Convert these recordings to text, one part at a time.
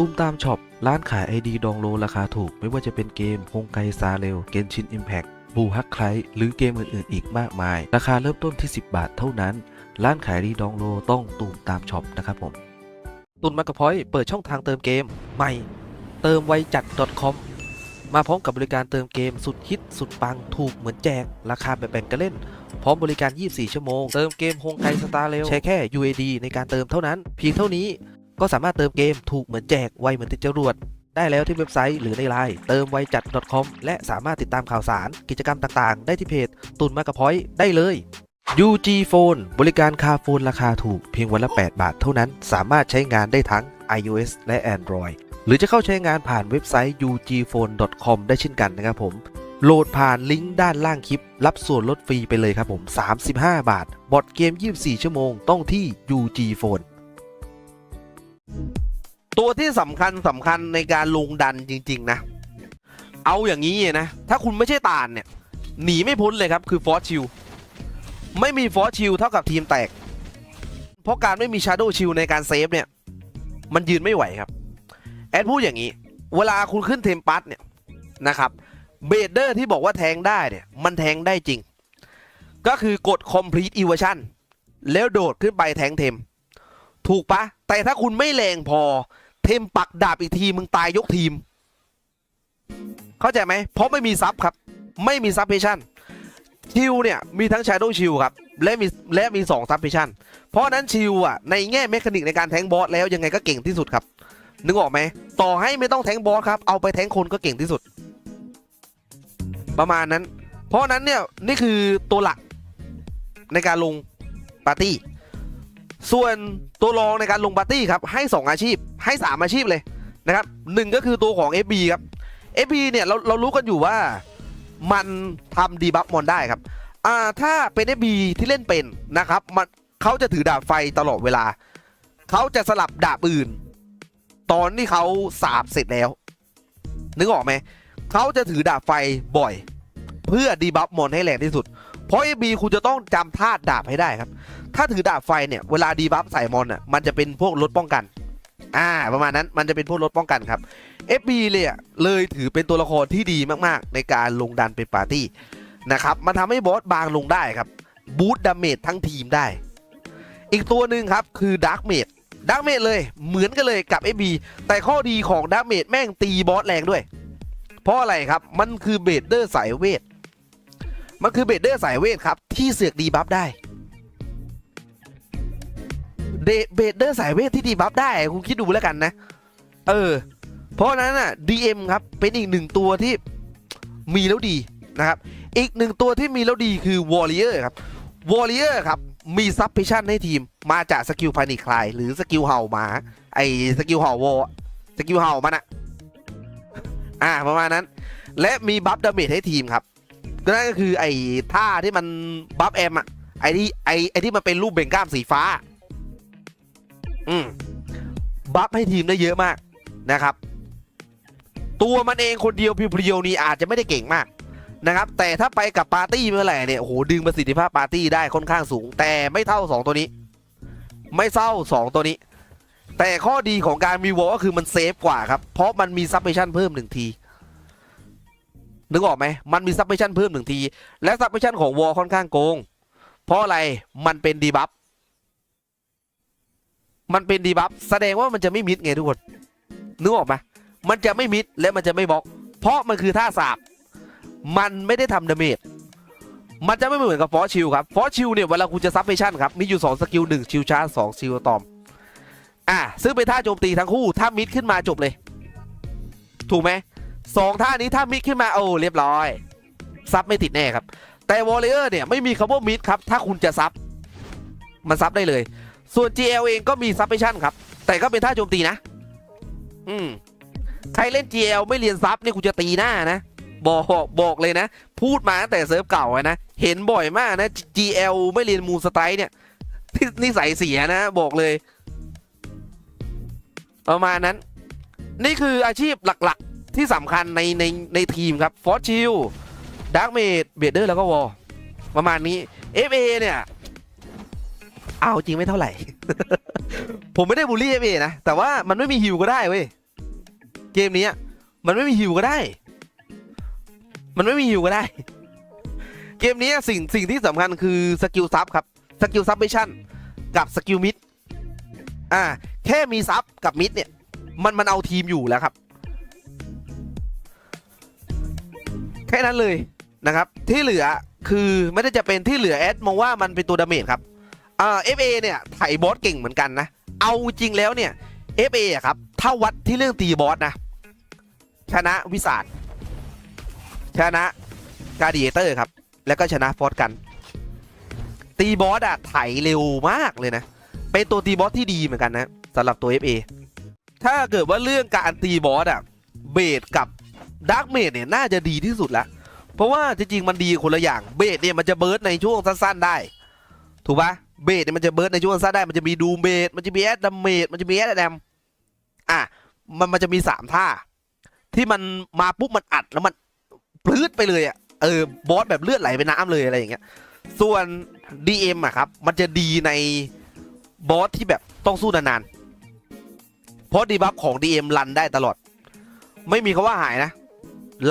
ตูมตามช็อป ร้านขายไอดีดองโลราคาถูก ไม่ว่าจะเป็นเกมฮงไกซาเรลเกนชินอิมแพ t บูฮักไคลหรือเกมอื่นๆ อีกมากมาย ราคาเริ่มต้นที่ 10 บาทเท่านั้น ร้านขายไอดีดองโลต้องตูมตามช็อปนะครับผม ตุนมากระพอยเปิดช่องทางเติมเกม ใหม่ เติมไวจัด .com มาพร้อมกับบริการเติมเกมสุดฮิตสุดปังถูกเหมือนแจก ราคาแบบแบ่งกันเล่น พร้อมบริการ 24 ชั่วโมง เติมเกมฮงไกสตาร์เรลใช้แค่ UAD ในการเติมเท่านั้น เพียงเท่านี้ ก็สามารถเติมเกมถูกเหมือนแจกไวเหมือนติดจรวด ได้แล้วที่เว็บไซต์หรือในไลน์เติมไวจัด .com และสามารถติดตามข่าวสาร กิจกรรมต่างๆ ได้ที่เพจตุนมากระพอยได้เลย UG Phone บริการคาโฟนราคาถูกเพียงวันละ 8 บาทเท่านั้น สามารถใช้งานได้ทั้ง iOS และ Android หรือจะเข้าใช้งานผ่านเว็บไซต์ ugphone.com ได้เช่นกันนะครับผม โหลดผ่านลิงก์ด้านล่างคลิป รับส่วนลดฟรีไปเลยครับผม 35 บาท บอดเกม 24 ชั่วโมงต้องที่ UG Phone ตัวที่สำคัญสำคัญในการลงดันจริง ๆ นะ เอาอย่างนี้นะ ถ้าคุณไม่ใช่ตาลเนี่ย หนีไม่พ้นเลยครับ คือฟอสชิลไม่มีฟอสชิลเท่ากับทีมแตก เพราะการไม่มีชาร์โดชิลในการเซฟเนี่ย มันยืนไม่ไหวครับ แอดพูดอย่างนี้ เวลาคุณขึ้นเทมปัสเนี่ยนะครับเบเดอร์ที่บอกว่าแทงได้เนี่ย มันแทงได้จริง ก็คือกด complete evasion แล้วโดดขึ้นไปแทงเทม ถูกปะ แต่ถ้าคุณไม่แรงพอ เทมปักดาบอีกทีมึงตายยกทีม เข้าใจไหมเพราะไม่มีซับครับ ไม่มีซับเพชั่นชิลเนี่ยมีทั้ง Shadow ชิลครับและมีและมี2ซับเพชั่นเพราะนั้นชิลอะในแง่เมคานิกในการแทงบอสแล้วยังไงก็เก่งที่สุดครับนึกออกไหมต่อให้ไม่ต้องแทงบอสครับเอาไปแทงคนก็เก่งที่สุด ประมาณนั้น เพราะฉะนั้นเนี่ยนี่คือตัวหลักในการลงปาร์ตี้ส่วนตัวรองในการลงปาร์ตี้ครับให้ 2 อาชีพ ให้ 3 อาชีพเลยนะครับหนึ่งก็คือตัวของ FB ครับ FB เนี่ยเราเรารู้กันอยู่ว่ามันทำดีบัฟมอนได้ครับอ่าถ้าเป็น FB ที่เล่นเป็นนะครับมันเขาจะถือดาบไฟตลอดเวลา เขาจะสลับดาบอื่น ตอนที่เขาสาบเสร็จแล้ว นึกออกไหมเขาจะถือดาบไฟบ่อย เพื่อดีบัฟมอนให้แรงที่สุด เพราะ FB คุณจะต้องจำธาตุดาบให้ได้ครับ ถ้าถือดาบไฟเนี่ยเวลาดีบัฟใส่มอนอะมันจะเป็นพวกลดป้องกัน อ่า ประมาณนั้นมันจะเป็นพวกลดป้องกันครับ FB เลยอะเลยถือเป็นตัวละครที่ดีมากๆ ในการลงดันเป็นปาร์ตี้นะครับมันทำให้บอสบางลงได้ครับบูตดาเมจทั้งทีมได้ อีกตัวหนึ่งครับคือดาร์กเมจดาร์กเมจเลยเหมือนกันเลยกับ FB แต่ข้อดีของดาร์กเมจแม่งตีบอสแรงด้วย เพราะอะไรครับมันคือเบดเดอร์สายเวทมันคือเบดเดอร์สายเวทครับที่เสือกดีบัฟได้ เดเบเดอร์สายเวทที่ดีบัฟได้คุณคิดดูแล้วกันนะ เออ เพราะนั้นอะ DM ครับ เป็นอีกหนึ่งตัวที่มีแล้วดีนะครับ อีกหนึ่งตัวที่มีแล้วดีคือ Warrior ครับ Warrior ครับมีซับเพชั่นให้ทีมมาจากสกิลพานิคลายหรือสกิลเห่าหมา ไอสกิลเห่าวอสกิลเห่ามันอะอ่าประมาณนั้น และมีบัฟดาเมจให้ทีมครับก็นั่นก็คือไอ้ท่าที่มันบัฟแอมอะไอ้ที่ไอ้ไอ้ที่มันเป็นรูปเบ่งกล้ามสีฟ้า อืมบัฟให้ทีมได้เยอะมากนะครับ ตัวมันเองคนเดียวเพียวนี่อาจจะไม่ได้เก่งมากนะครับ แต่ถ้าไปกับปาร์ตี้เมื่อไหร่เนี่ยโอ้โหดึงประสิทธิภาพปาร์ตี้ได้ค่อนข้างสูง แต่ไม่เท่า 2 ตัวนี้ ไม่เท่า 2 ตัวนี้ แต่ข้อดีของการมีวอลก็คือมันเซฟกว่าครับ เพราะมันมีซับเพชั่นเพิ่มหนึ่งทีนึกออกไหมมันมีซับเพชั่นเพิ่มหนึ่งที และซับเพชั่นของวอลค่อนข้างโกง เพราะอะไรมันเป็นดีบัฟ มันเป็นดีบัฟแสดงว่ามันจะไม่มิดไงทุกคนนึกออกไหมมันจะไม่มิดและมันจะไม่บล็อก เพราะมันคือท่าสาบมันไม่ได้ทำดาเมจมันจะไม่เหมือนกับฟอสชิลครับฟอสชิลเนี่ยเวลาคุณจะซับเพชั่นครับมีอยู่2สกิล1ชิลชาร์จ2ชิลตอมอะซึ่งเป็นท่าโจมตีทั้งคู่ถ้ามิดขึ้นมาจบเลย ถูกไหมสองท่านี้ถ้ามิดขึ้นมาโอ้เรียบร้อยซับไม่ติดแน่ครับ แต่วอลเลอร์เนี่ยไม่มีคำว่ามิดครับถ้าคุณจะซับมันซับได้เลย ส่วน GL เองก็มีซับเพชั่นครับ แต่ก็เป็นท่าโจมตีนะ อืม ใครเล่น GL ไม่เรียนซับนี่กูจะตีหน้านะ บอกบอกเลยนะ พูดมาตั้งแต่เซิร์ฟเก่านะ เห็นบ่อยมากนะ GL ไม่เรียนมูสไตล์เนี่ยที่นิสัยเสียนะ บอกเลย ประมาณนั้น นี่คืออาชีพหลักๆที่สำคัญในในในทีมครับฟอสชิลดาร์กเมดเบเดอร์แล้วก็วอลประมาณนี้ FA เนี่ย เอาจริงไม่เท่าไหร่ ผมไม่ได้บูลลี่ FA นะ แต่ว่ามันไม่มีฮิวก็ได้เว้ย เกมนี้มันไม่มีฮิวก็ได้ มันไม่มีฮิวก็ได้ เกมนี้สิ่งสิ่งที่สำคัญคือสกิลซับครับ สกิลซับเบชั่นกับสกิลมิด อ่า แค่มีซับกับมิดเนี่ย มันมันเอาทีมอยู่แล้วครับ แค่นั้นเลยนะครับ ที่เหลือคือไม่ได้จะเป็นที่เหลือแอดมองว่ามันเป็นตัวดาเมจครับ อ่า FA เนี่ยไถบอสเก่งเหมือนกันนะ เอาจริงแล้วเนี่ย FA อครับ ถ้าวัดที่เรื่องตีบอสนะ ชนะวิสาดชนะกาเดียเตอร์ครับ แล้วก็ชนะฟอร์สกัน ตีบอสอะไถเร็วมากเลยนะ เป็นตัวตีบอสที่ดีเหมือนกันนะสำหรับตัว FA ถ้าเกิดว่าเรื่องการตีบอสอะเบสกับดาร์กเมดเนี่ยน่าจะดีที่สุดละเพราะว่าจริงๆมันดีคนละอย่างเบสเนี่ยมันจะเบิร์ดในช่วงสั้นๆได้ ถูกปะ เบสเนี่ยมันจะเบิร์ดในช่วงสั้นได้มันจะมีดูเบสมันจะมีแอดดัมเมดมันจะมีแอดแดมอะมันมันจะมีสามท่า ที่มันมาปุ๊บมันอัดแล้วมันปลื้ดไปเลยอะเออบอสแบบเลือดไหลไปน้ำเลยอะไรอย่างเงี้ย ส่วน DM อะครับ มันจะดีในบอสที่แบบต้องสู้นานๆเพราะดีบัฟของ DM รันได้ตลอด ไม่มีคาว่าหายนะ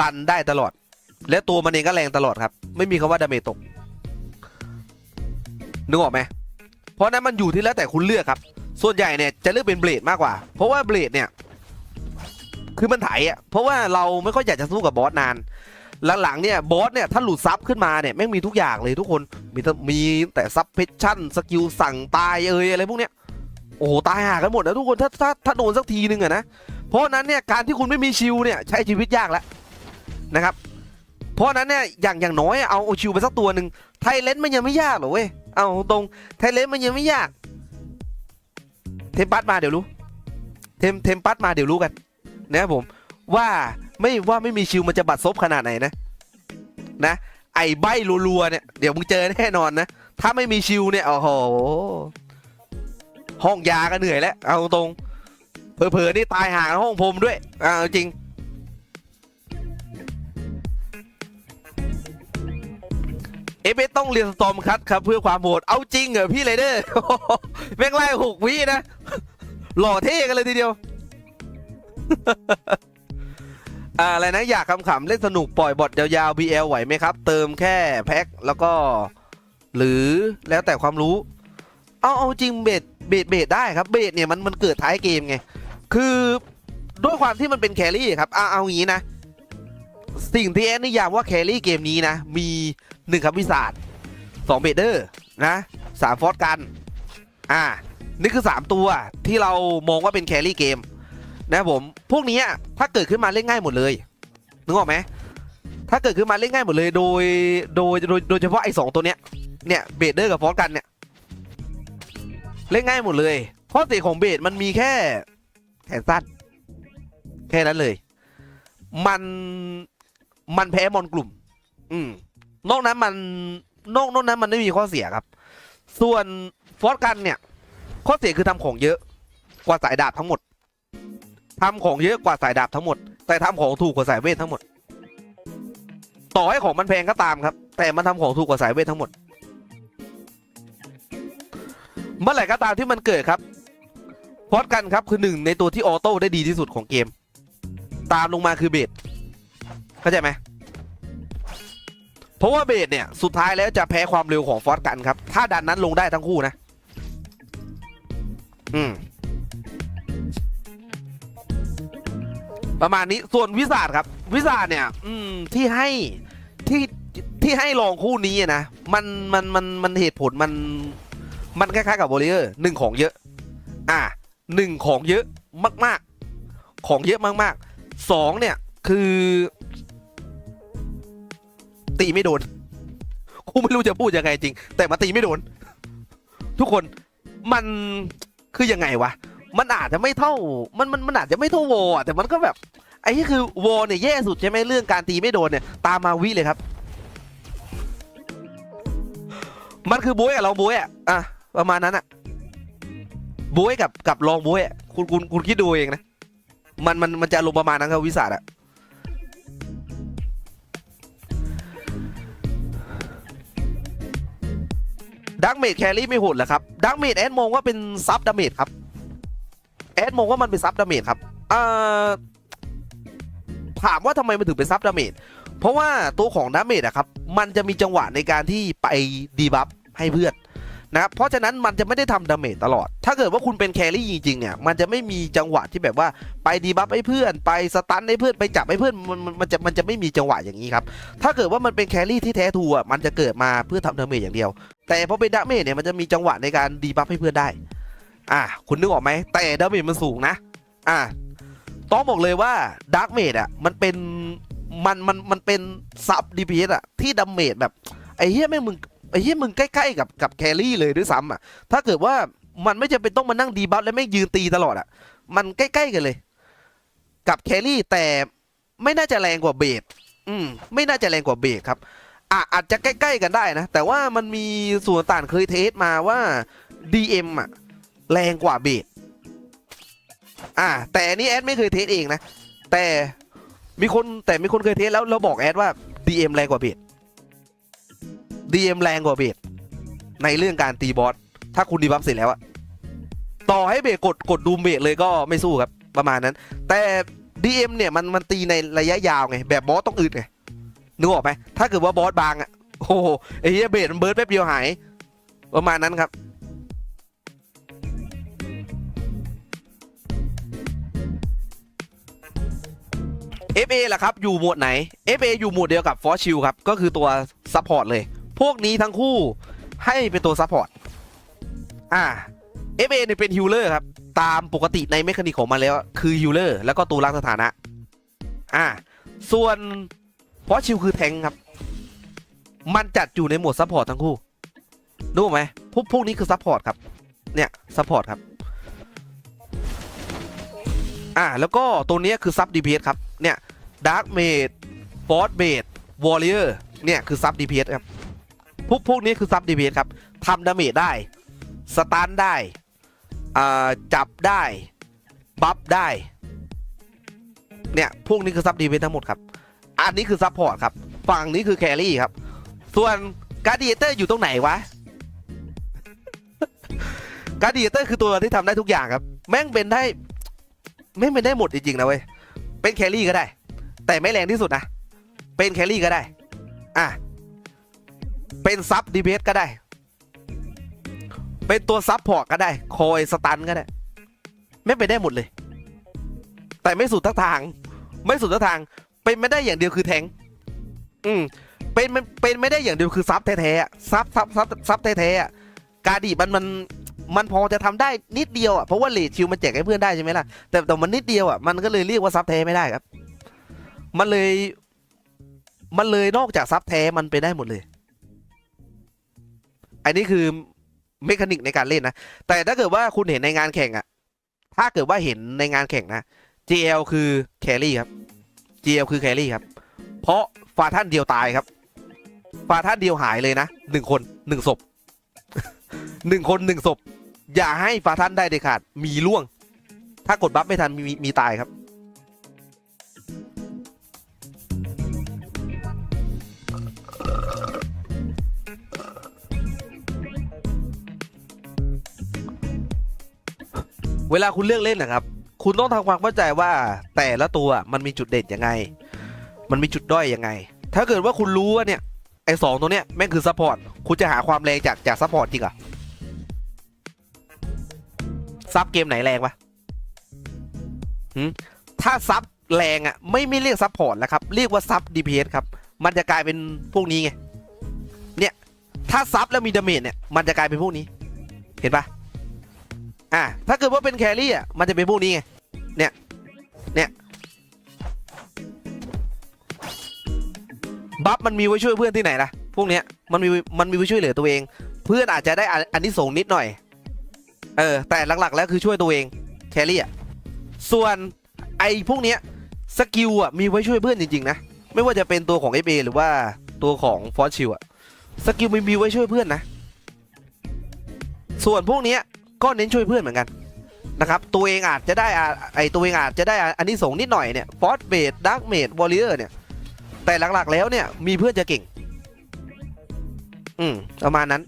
รันได้ตลอด และตัวมันเองก็แรงตลอดครับ ไม่มีคาว่าดาเมจตกนึกออกไหม เพราะนั้นมันอยู่ที่แล้วแต่คุณเลือกครับ ส่วนใหญ่เนี่ยจะเลือกเป็นเบลดมากกว่า เพราะว่าเบลดเนี่ยคือมันไถอะเพราะว่าเราไม่ค่อยอยากจะสู้กับบอสนานหลังๆเนี่ยบอสเนี่ยถ้าหลุดซับขึ้นมาเนี่ยแม่งมีทุกอย่างเลยทุกคนมีมีแต่ซับเพชชั่นสกิลสั่งตายเอ่ยอะไรพวกเนี้ยโอ้โหตายห่ากันหมดนะทุกคนถ้าถ้าถ้าโดนสักทีนึงอะนะเพราะนั้นเนี่ยการที่คุณไม่มีชิลเนี่ยใช้ชีวิตยากแล้วนะครับเพราะนั้นเนี่ยอย่างอย่างน้อยเอาชิลไปสักตัวหนึ่งไทยเลนมันยังไม่ยากหรอเว้ย เอาตรงไทเลนมันยังไม่ยาก เทมปัสมาเดี๋ยวรู้ เทมเทมปัสมาเดี๋ยวรู้กันนะครับผมว่าไม่ว่าไม่มีชิลมันจะบัดซบขนาดไหนนะ นะ ไอใบรัวๆเนี่ยเดี๋ยวมึงเจอแน่นอนนะ ถ้าไม่มีชิลเนี่ยโอ้โหห้องยาก็เหนื่อยแล้ว เอาตรงเผลอๆนี่ตายห่างห้องผมด้วยอ่าเอาจริง เอฟเอสต้องเรียนสตอมคัดครับเพื่อความโหด เอาจริงเหรอพี่ไรเดอร์แม่งไล่หกวินะ หล่อเท่กันเลยทีเดียว อะไรนะอยากขำๆเล่นสนุกปล่อยบอทยาวๆ BL ไหวไหมครับ เติมแค่แพ็คแล้วก็ หรือแล้วแต่ความรู้ เอาเอาจริงเบสเบสเบสได้ครับ เบสเนี่ยมันมันเกิดท้ายเกมไง คือด้วยความที่มันเป็นแครี่ครับเอาเอางี้นะ สิ่งที่แอนนิยามว่าแครี่เกมนี้นะ มี หนึ่งครับวิสาดสองเบเดอร์นะสามฟอสกัน อ่า นี่คือ 3 ตัวที่เรามองว่าเป็นแครี่เกม นะผม พวกนี้ถ้าเกิดขึ้นมาเล่นง่ายหมดเลยนึกออกไหมถ้าเกิดขึ้นมาเล่นง่ายหมดเลยโดยโดยโดยโดยเฉพาะไอ้สองตัวเนี้ยเนี่ยเบเดอร์กับฟอสกันเนี่ยเล่นง่ายหมดเลยข้อเสียของเบสมันมีแค่แขนสั้นแค่นั้นเลย มันมันแพ้มอนกลุ่ม อืม นอกนั้นมันนอกนอกนั้นมันไม่มีข้อเสียครับ ส่วนฟอสกันเนี่ย ข้อเสียคือทำของเยอะกว่าสายดาบทั้งหมดทำของเยอะกว่าสายดาบทั้งหมด แต่ทำของถูกกว่าสายเวททั้งหมด ต่อให้ของมันแพงก็ตามครับ แต่มันทำของถูกกว่าสายเวททั้งหมด เมื่อไหร่ก็ตามที่มันเกิดครับฟอสกันครับคือหนึ่งในตัวที่ออโต้ได้ดีที่สุดของเกม ตามลงมาคือเบสเข้าใจไหม เพราะว่าเบสเนี่ยสุดท้ายแล้วจะแพ้ความเร็วของฟอสกันครับ ถ้าดันนั้นลงได้ทั้งคู่นะ อืม ประมาณนี้ส่วนวิสาดครับ วิสาดเนี่ย อืมที่ให้ที่ที่ให้ลองคู่นี้นะมันมันมันมันเหตุผลมัน มันคล้ายๆกับโบลิเออร์หนึ่งของเยอะ อะหนึ่งของเยอะมาก ๆ ของเยอะมากๆสองเนี่ยคือ ตีไม่โดนกูไม่รู้จะพูดยังไงจริง แต่มาตีไม่โดน ทุกคนมันคือยังไงวะ มันอาจจะไม่เท่า มันมันมันอาจจะไม่เท่าโวอะแต่มันก็แบบ ไอ้ที่คือโวเนี่ยแย่สุดใช่ไหมเรื่องการตีไม่โดนเนี่ยตามมาวิเลยครับ มันคือบุ้ยอะลองบุ้ยอะอะประมาณนั้นอะบุ้ยกับกับลองบุ้ยอะคุณคุณคุณคิดดูเองนะ มันมันมันจะลงประมาณนั้นครับวิสาดอะ ดักเมดแครี่ไม่โหดเหรอครับดักเมดแอดมองว่าเป็นซับดาเมจครับแอดมองว่ามันเป็นซับดาเมจครับเอ่อถามว่าทำไมมันถึงเป็นซับดาเมจเพราะว่าตัวของดาเมจอะครับมันจะมีจังหวะในการที่ไปดีบัฟให้เพื่อนนะครับเพราะฉะนั้นมันจะไม่ได้ทำดาเมจตลอด ถ้าเกิดว่าคุณเป็นแครี่จริงๆเนี่ยมันจะไม่มีจังหวะที่แบบว่าไปดีบัฟให้เพื่อน ไปสตันให้เพื่อนไปจับให้เพื่อนมันมันจะมันจะไม่มีจังหวะอย่างนี้ครับถ้าเกิดว่ามันเป็นแครี่ที่แท้ทรูอะมันจะเกิดมาเพื่อทำดาเมจอย่างเดียว แต่พอเป็นดาเมจเนี่ยมันจะมีจังหวะในการดีบัฟให้เพื่อนได้ อะคุณนึกออกไหมแต่ดาเมจมันสูงนะ อะต้องบอกเลยว่าดาร์กเมดอะมันเป็นมันมันมันเป็นซับดีพีเอสอะที่ดาเมจแบบไอ้เหี้ยแม่งมึงไอ้เหี้ยมึงใกล้ๆกับกับแครี่เลยด้วยซ้ำอะถ้าเกิดว่ามันไม่จำเป็นต้องมานั่งดีบัฟแล้วแม่ยืนตีตลอดอะ มันใกล้ๆกันเลย กับแครี่แต่ไม่น่าจะแรงกว่าเบสอืมไม่น่าจะแรงกว่าเบสครับ อะอาจจะใกล้ ๆ กันได้นะ แต่ว่ามันมีส่วนต่างเคยเทสมาว่า DM อะ แรงกว่าเบสอ่าแต่อันนี้แอดไม่เคยเทสเองนะ แต่มีคนแต่มีคนเคยเทสแล้วเราบอกแอดว่า DM แรงกว่าเบส DM แรงกว่าเบสในเรื่องการตีบอสถ้าคุณดีบัฟเสร็จแล้วอะต่อให้เบสกดกดดูมเบสเลยก็ไม่สู้ครับประมาณนั้น แต่ DM เนี่ยมันมันตีในระยะยาวไง แบบบอสต้องอึดไง นึกออกไหมถ้าเกิดว่าบอสบางอะโอ้โหไอ้เหี้ยเบสมันเบิร์ดแป๊บเดียวหายประมาณนั้นครับ FA ล่ะครับ อยู่หมวดไหน FA อยู่หมวดเดียวกับฟอสชิลครับ ก็คือตัวซัพพอร์ตเลย พวกนี้ทั้งคู่ให้เป็นตัวซัพพอร์ต อ่า FA เนี่ยเป็นฮิลเลอร์ครับ ตามปกติในเมคานิกของมันแล้ว คือฮิลเลอร์แล้วก็ตัวรักสถานะ อ่า ส่วน ฟอสชิลคือแทงครับ มันจัดอยู่ในหมวดซัพพอร์ตทั้งคู่รู้ไหมพวกพวกนี้คือซัพพอร์ตครับ เนี่ยซัพพอร์ตครับ อ่าแล้วก็ตัวนี้คือซับดีพีครับ เนี่ยดาร์กเมดฟอร์ดเบดวอลเลอร์เนี่ยคือซับดีพีครับ พวกพวกนี้คือซับดีพีครับทำดาเมจได้ สตันได้ อ่า จับได้ บัฟได้ เนี่ย พวกนี้คือซับดีพีทั้งหมดครับ อันนี้คือซับพอร์ตครับ ฝั่งนี้คือแครี่ครับ ส่วนการ์ดิเอเตอร์อยู่ตรงไหนวะ การ์ดิเอเตอร์คือตัวที่ทำได้ทุกอย่างครับ แม่งเป็นได้ แม่งเป็นได้หมดจริงๆนะเว้ย เป็นแครี่ก็ได้ แต่ไม่แรงที่สุดนะ เป็นแครี่ก็ได้ อะ เป็นซับดีเพสก็ได้ เป็นตัวซับพอร์ตก็ได้ คอยสตันก็ได้ ไม่งไปได้หมดเลย แต่ไม่สุดทักทาง ไม่สุดทักทาง เป็นไม่ได้อย่างเดียวคือแทงค์อืมเป็นมันเป็นไม่ได้อย่างเดียวคือซับแท้ๆอะซับซับซับซับแท้ๆอะการดีมันมันมันพอจะทำได้นิดเดียวอะเพราะว่าเลดชิลมันแจกให้เพื่อนได้ใช่ไหมล่ะแต่แต่มันนิดเดียวอะมันก็เลยเรียกว่าซับแท้ไม่ได้ครับ มันเลย มันเลยนอกจากซับแท้มันไปได้หมดเลย อันนี้คือเมคานิกในการเล่นนะ แต่ถ้าเกิดว่าคุณเห็นในงานแข่งอะ ถ้าเกิดว่าเห็นในงานแข่งนะ GL คือแครี่ครับ GL คือแครี่ครับ เพราะฟาท่านเดียวตายครับ ฟาท่านเดียวหายเลยนะหนึ่งคนหนึ่งศพหนึ่งคนหนึ่งศพ อย่าให้ฟาท่านได้เด็ดขาด มีล่วง ถ้ากดบัฟไม่ทันมีมีมีตายครับ เวลาคุณเลือกเล่นนะครับ คุณต้องทำความเข้าใจว่าแต่ละตัวมันมีจุดเด่นยังไง มันมีจุดด้อยยังไง ถ้าเกิดว่าคุณรู้ว่าเนี่ยไอ้สองตัวเนี้ยแม่งคือซัพพอร์ต คุณจะหาความแรงจากจากซัพพอร์ตจริงเหรอซับเกมไหนแรงวะถ้าซับแรงอะไม่ไม่เรียกซับพอร์ตแล้วครับ เรียกว่าซับ DPS ครับ มันจะกลายเป็นพวกนี้ไง เนี่ย ถ้าซับแล้วมีดาเมจเนี่ย มันจะกลายเป็นพวกนี้ เห็นปะอะ ถ้าเกิดว่าเป็นแครี่อะ มันจะเป็นพวกนี้ไง เนี่ย เนี่ย บัฟมันมีไว้ช่วยเพื่อนที่ไหนล่ะ พวกเนี้ยมันมีมันมีไว้ช่วยเหลือตัวเอง เพื่อนอาจจะได้อันนี้ส่งนิดหน่อย เออ แต่หลักๆ แล้วคือช่วยตัวเองแครี่อะ ส่วนไอ้พวกเนี้ยสกิลอะมีไว้ช่วยเพื่อนจริงๆนะ ไม่ว่าจะเป็นตัวของ FA หรือว่าตัวของฟอสชิลอะ สกิลมีมีไว้ช่วยเพื่อนนะ ส่วนพวกเนี้ยก็เน้นช่วยเพื่อนเหมือนกัน นะครับตัวเองอาจจะได้อไอตัวเองอาจจะได้อันนี้ส่งนิดหน่อยเนี่ยฟอสเบดดักเมดวอลเลอร์เนี่ย แต่หลักๆแล้วเนี่ยมีเพื่อนจะเก่ง อืมประมาณนั้น